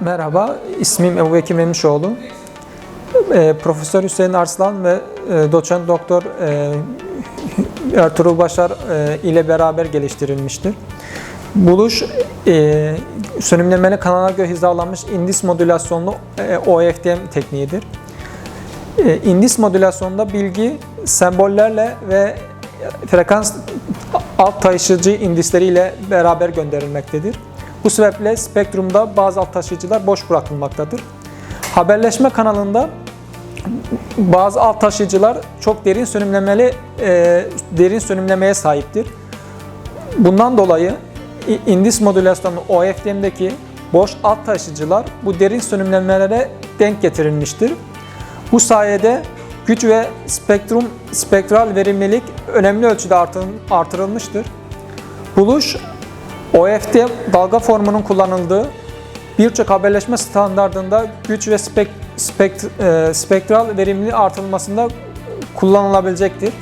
Merhaba, ismim Ebu Bekir Memişoğlu. E, Profesör Hüseyin Arslan ve e, doçent doktor e, Ertuğrul Başar e, ile beraber geliştirilmiştir. Buluş, e, sönümlemeli kanala göre hizalanmış indis modülasyonlu e, OFDM tekniğidir. E, indis modülasyonda bilgi sembollerle ve frekans alt taşıyıcı indisleriyle beraber gönderilmektedir. Bu sebeple spektrumda bazı alt taşıyıcılar boş bırakılmaktadır. Haberleşme kanalında bazı alt taşıyıcılar çok derin sönümlemeli e, derin sönümlemeye sahiptir. Bundan dolayı indis modülasyonu OFDM'deki boş alt taşıyıcılar bu derin sönümlemelere denk getirilmiştir. Bu sayede güç ve spektrum spektral verimlilik önemli ölçüde artırılmıştır. Buluş OFDM dalga formunun kullanıldığı birçok haberleşme standartında güç ve spek, spekt, e, spektral verimliliği artırılmasında kullanılabilecektir.